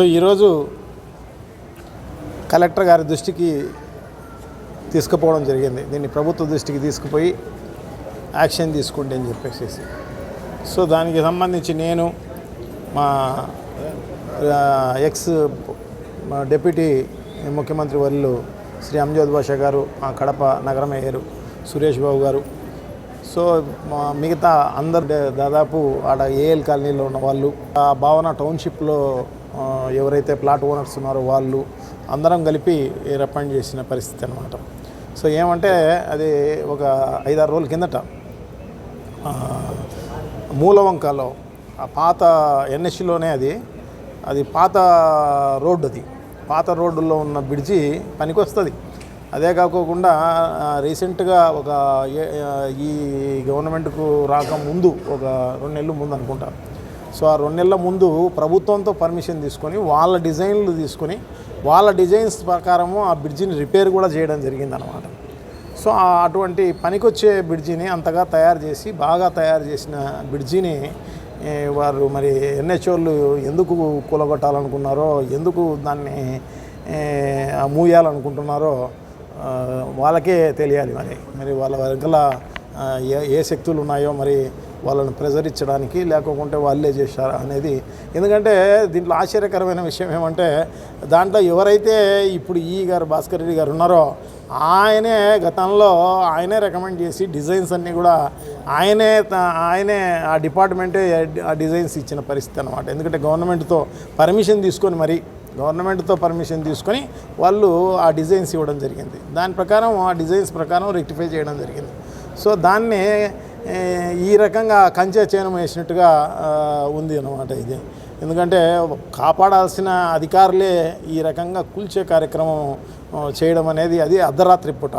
So ఈరోజు collector గారి దృష్టికి తీసుకుపోవడం జరిగింది. దీన్ని ప్రభుత్వ దృష్టికి తీసుకుపోయి యాక్షన్ తీసుకుంటే అని చెప్పేసి సో దానికి సంబంధించి నేను మా ఎక్స్ డెప్యూటీ డిప్యూటీ ముఖ్యమంత్రి వర్యులు శ్రీ అంజోద్ బాషా గారు మా కడప నగర మేయరు సురేష్ బాబు గారు. సో మా మిగతా అందరు దాదాపు ఆడ ఏఎల్ కాలనీలో ఉన్న వాళ్ళు ఆ భావన టౌన్షిప్లో ఎవరైతే ప్లాట్ ఓనర్స్ ఉన్నారో వాళ్ళు అందరం కలిపి రికమెండ్ చేసిన పరిస్థితి అనమాట సో ఏమంటే అది ఒక ఐదారు రోజుల కిందట మూలవంకలో ఆ పాత ఎన్ఎస్సిలోనే అది అది పాత రోడ్డు అది. పాత రోడ్డులో ఉన్న బ్రిడ్జి పనికొస్తుంది. అదే కాకోకుండా రీసెంట్గా ఒక ఏ- ఈ గవర్నమెంట్కు రాకముందు ఒక రెండు నెలలు ముందు అనుకుంటా సో ఆ రెండు నెలల ముందు ప్రభుత్వంతో పర్మిషన్ తీసుకొని వాళ్ళ డిజైన్లు తీసుకొని వాళ్ళ డిజైన్స్ ప్రకారము ఆ బ్రిడ్జిని రిపేర్ కూడా చేయడం జరిగిందనమాట సో అటువంటి పనికొచ్చే బ్రిడ్జిని అంతగా తయారు చేసి బాగా తయారు చేసిన బ్రిడ్జిని వారు మరి ఎన్హెచ్ఓళ్ళు ఎందుకు కూలగొట్టాలనుకున్నారో ఎందుకు దాన్ని మూయాలనుకుంటున్నారో వాళ్ళకే తెలియాలి మరి. మరి వాళ్ళ వెనకాల ఏ ఏ శక్తులు ఉన్నాయో మరి వాళ్ళని ప్రెజర్ ఇచ్చడానికి లేకుంటే వాళ్ళే చేశారా అనేది. ఎందుకంటే దీంట్లో ఆశ్చర్యకరమైన విషయం ఏమంటే దాంట్లో ఎవరైతే ఇప్పుడు ఈ గారు భాస్కర్ రెడ్డి గారు ఉన్నారో ఆయనే గతంలో ఆయనే రికమెండ్ చేసి డిజైన్స్ అన్నీ కూడా ఆయనే త- ఆయనే ఆ డిపార్ట్మెంటే ఆ డిజైన్స్ ఇచ్చిన పరిస్థితి అనమాట ఎందుకంటే గవర్నమెంట్తో పర్మిషన్ తీసుకొని మరి గవర్నమెంట్తో పర్మిషన్ తీసుకొని వాళ్ళు ఆ డిజైన్స్ ఇవ్వడం జరిగింది. దాని ప్రకారం ఆ డిజైన్స్ ప్రకారం రెక్టిఫై చేయడం జరిగింది. సో దాన్ని ఈ రకంగా కంచె చేనం వేసినట్టుగా ఉంది అన్నమాట ఇది. ఎందుకంటే కాపాడాల్సిన అధికారులే ఈ రకంగా కూల్చే కార్యక్రమం చేయడం అనేది అది అర్ధరాత్రి పూట.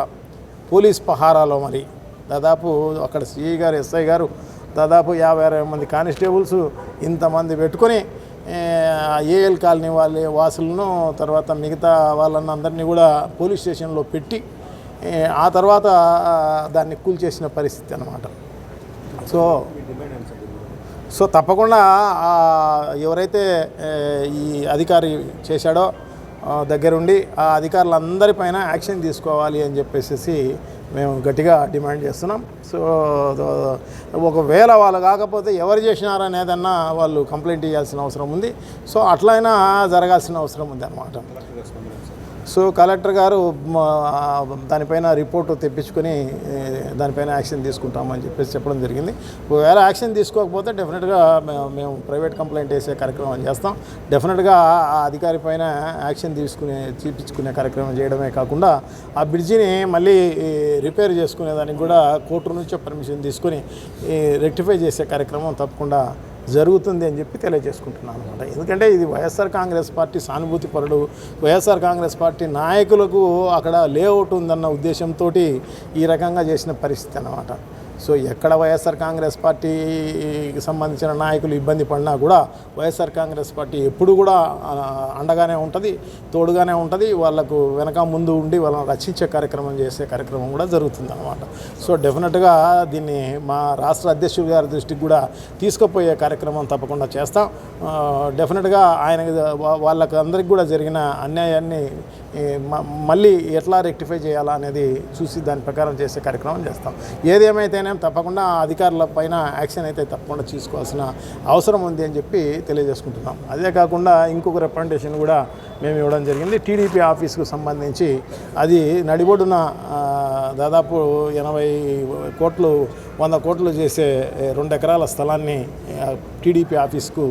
పోలీస్ పహారాలో మరి. దాదాపు అక్కడ సిఐ గారు ఎస్ఐ గారు దాదాపు యాభై అరవై మంది కానిస్టేబుల్స్ ఇంతమంది పెట్టుకొని ఏఎల్ కాలనీ వాళ్ళ వాసులను తర్వాత మిగతా వాళ్ళని అందరినీ కూడా పోలీస్ స్టేషన్లో పెట్టి ఆ తర్వాత దాన్ని కూల్చేసిన పరిస్థితి అనమాట సో సో తప్పకుండా ఎవరైతే ఈ అధికారి చేశాడో దగ్గరుండి ఆ అధికారులందరిపైన యాక్షన్ తీసుకోవాలి అని చెప్పేసి మేము గట్టిగా డిమాండ్ చేస్తున్నాం. సో ఒకవేళ వాళ్ళు కాకపోతే ఎవరు చేసినారనేదన్నా వాళ్ళు కంప్లైంట్ ఇవ్వాల్సిన అవసరం ఉంది. సో అట్లయినా జరగాల్సిన అవసరం ఉంది అన్నమాట సో కలెక్టర్ గారు దానిపైన రిపోర్టు తెప్పించుకొని దానిపైన యాక్షన్ తీసుకుంటామని చెప్పేసి చెప్పడం జరిగింది. ఒకవేళ యాక్షన్ తీసుకోకపోతే డెఫినెట్గా మేము ప్రైవేట్ కంప్లైంట్ వేసే కార్యక్రమం చేస్తాం. డెఫినెట్గా ఆ అధికారి పైన యాక్షన్ తీసుకునే చూపించుకునే కార్యక్రమం చేయడమే కాకుండా ఆ బ్రిడ్జిని మళ్ళీ రిపేర్ చేసుకునే దానికి కూడా కోర్టు నుంచే పర్మిషన్ తీసుకొని రెక్టిఫై చేసే కార్యక్రమం తప్పకుండా జరుగుతుంది అని చెప్పి తెలియజేసుకుంటున్నాను అనమాట ఎందుకంటే ఇది వైఎస్ఆర్ కాంగ్రెస్ పార్టీ సానుభూతి పరుడు. వైఎస్ఆర్ కాంగ్రెస్ పార్టీ నాయకులకు అక్కడ లేఅవుట్ ఉందన్న ఉద్దేశంతో ఈ రకంగా చేసిన పరిస్థితి అనమాట సో ఎక్కడ వైఎస్ఆర్ కాంగ్రెస్ పార్టీకి సంబంధించిన నాయకులు ఇబ్బంది పడినా కూడా వైఎస్ఆర్ కాంగ్రెస్ పార్టీ ఎప్పుడు కూడా అండగానే ఉంటుంది తోడుగానే ఉంటుంది. వాళ్ళకు వెనక ముందు ఉండి వాళ్ళని రక్షించే కార్యక్రమం చేసే కార్యక్రమం కూడా జరుగుతుంది అనమాట సో డెఫినెట్గా దీన్ని మా రాష్ట్ర అధ్యక్షుడు గారి దృష్టికి కూడా తీసుకుపోయే కార్యక్రమం తప్పకుండా చేస్తాం. డెఫినెట్గా ఆయన వాళ్ళకి అందరికి కూడా జరిగిన అన్యాయాన్ని మళ్ళీ ఎట్లా రెక్టిఫై చేయాలా అనేది చూసి దాని ప్రకారం చేసే కార్యక్రమం చేస్తాం. ఏదేమైతేనే తప్పకుండా అధికారుల పైన యాక్షన్ అయితే తప్పకుండా తీసుకోవాల్సిన అవసరం ఉంది అని చెప్పి తెలియజేసుకుంటున్నాం. అదే కాకుండా ఇంకొక రిప్రజెంటేషన్ కూడా మేము ఇవ్వడం జరిగింది. టీడీపీ ఆఫీస్కు సంబంధించి అది నడిబొడున దాదాపు ఎనభై కోట్లు వంద కోట్లు చేసే రెండు ఎకరాల స్థలాన్ని టీడీపీ ఆఫీస్కు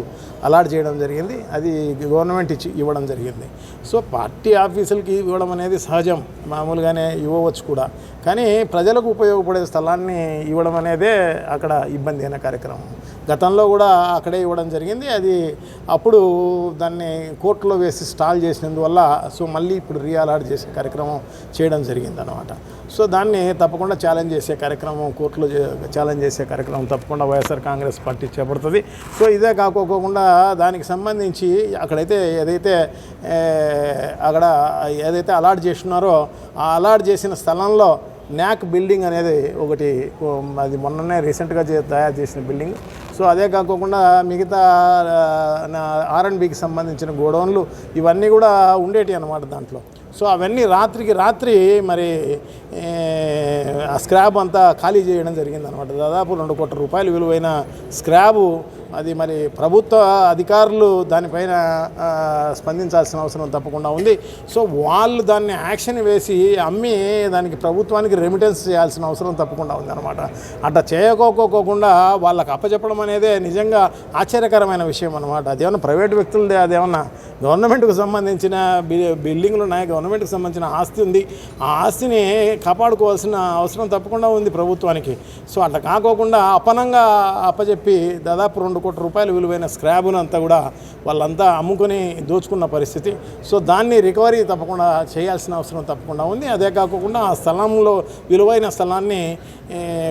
అలాట్ చేయడం జరిగింది. అది గవర్నమెంట్ ఇచ్చి ఇవ్వడం జరిగింది. సో పార్టీ ఆఫీసులకి ఇవ్వడం అనేది సహజం. మామూలుగానే ఇవ్వవచ్చు కూడా. కానీ ప్రజలకు ఉపయోగపడే స్థలాన్ని ఇవ్వడం అనేదే అక్కడ ఇబ్బంది అయిన కార్యక్రమం. గతంలో కూడా అక్కడే ఇవ్వడం జరిగింది. అది అప్పుడు దాన్ని కోర్టులో వేసి స్టాల్ చేసినందువల్ల సో మళ్ళీ ఇప్పుడు రీఅలాట్ చేసే కార్యక్రమం చేయడం జరిగింది అనమాట సో దాన్ని తప్పకుండా ఛాలెంజ్ చేసే కార్యక్రమం కోర్టులో ఛాలెంజ్ చేసే కార్యక్రమం తప్పకుండా వైఎస్ఆర్ కాంగ్రెస్ పార్టీ చేపడుతుంది. సో ఇదే కాకోకుండా దానికి సంబంధించి అక్కడైతే ఏదైతే అక్కడ ఏదైతే అలాట్ చేస్తున్నారో ఆ అలాట్ చేసిన స్థలంలో న్యాక్ బిల్డింగ్ అనేది ఒకటి అది మొన్ననే రీసెంట్గా తయారు చేసిన బిల్డింగ్. సో అదే కాకుండా మిగతా ఆర్ సంబంధించిన గోడౌన్లు ఇవన్నీ కూడా ఉండేటి అన్నమాట దాంట్లో. సో అవన్నీ రాత్రికి రాత్రి మరి ఏ, ఆ స్క్రాబ్ అంతా ఖాళీ చేయడం జరిగింది అనమాట దాదాపు రెండు కోట్ల రూపాయలు విలువైన స్క్రాబు అది మరి ప్రభుత్వ అధికారులు దానిపైన స్పందించాల్సిన అవసరం తప్పకుండా ఉంది. సో వాళ్ళు దాన్ని యాక్షన్ వేసి అమ్మి దానికి ప్రభుత్వానికి రెమిటెన్స్ చేయాల్సిన అవసరం తప్పకుండా ఉంది అనమాట అట్లా చేయకోకోకుండా వాళ్ళకి అప్పచెప్పడం అనేది నిజంగా ఆశ్చర్యకరమైన విషయం అనమాట అదేమన్నా ప్రైవేట్ వ్యక్తులదే అదేమన్నా గవర్నమెంట్కు సంబంధించిన బిల్డింగ్లు ఉన్నాయి? గవర్నమెంట్కి సంబంధించిన ఆస్తి ఉంది. ఆ ఆస్తిని కాపాడుకోవాల్సిన అవసరం తప్పకుండా ఉంది ప్రభుత్వానికి. సో అట్లా కాకోకుండా అపనంగా అప్పచెప్పి దాదాపు రెండు కోట్ల రూపాయల విలువైన స్క్రాబ్ను అంతా కూడా వాళ్ళంతా అమ్ముకొని దోచుకున్న పరిస్థితి. సో దాన్ని రికవరీ తప్పకుండా చేయాల్సిన అవసరం తప్పకుండా ఉంది. అదే కాకుండా ఆ స్థలంలో విలువైన స్థలాన్ని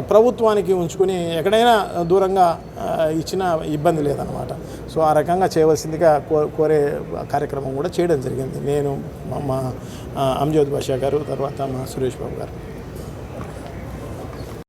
ప్రభుత్వానికి ఉంచుకుని ఎక్కడైనా దూరంగా ఇచ్చిన ఇబ్బంది లేదనమాట సో ఆ రకంగా చేయవలసిందిగా కో కోరే కార్యక్రమం కూడా చేయడం జరిగింది. నేను మా- మా ఆ, అంజోద్ గారు తర్వాత మా సురేష్ బాబు గారు.